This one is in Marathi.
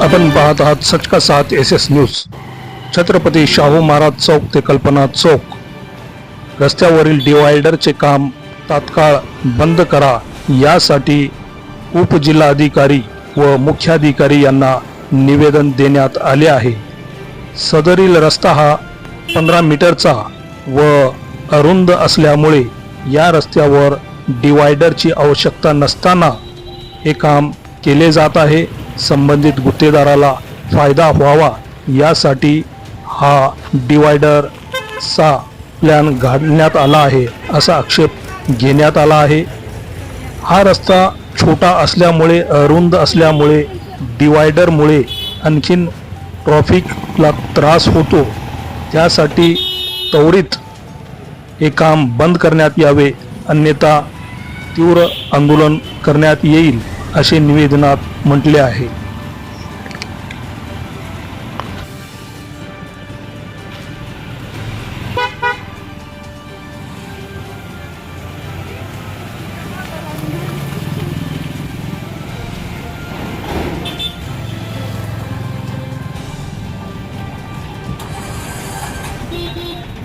आपण पाहत आहात सचका सात S S news Chhatrapati Shahu Maharaj चौक ते कल्पना चौक. रस्त्यावरील डिवायडरचे काम तात्काळ बंद करा. यासाठी उपजिल्हाधिकारी व मुख्याधिकारी यांना निवेदन देण्यात आले आहे. सदरील रस्ता हा पंधरा मीटरचा व अरुंद असल्यामुळे या रस्त्यावर डिवायडरची आवश्यकता नसताना हे काम केले जात आहे. संबंधित गुत्तेदाराला फायदा व्हावा यासाठी हा डिवायडरचा प्लॅन घालण्यात आला आहे असा आक्षेप घेण्यात आला आहे. हा रस्ता छोटा असल्यामुळे अरुंद असल्यामुळे डिवायडरमुळे आणखीन ट्रॉफिकला त्रास होतो. त्यासाठी त्वरित हे काम बंद करण्यात यावे अन्यथा तीव्र आंदोलन करण्यात येईल. असे निवेदनात म्हटले आहे Beep beep.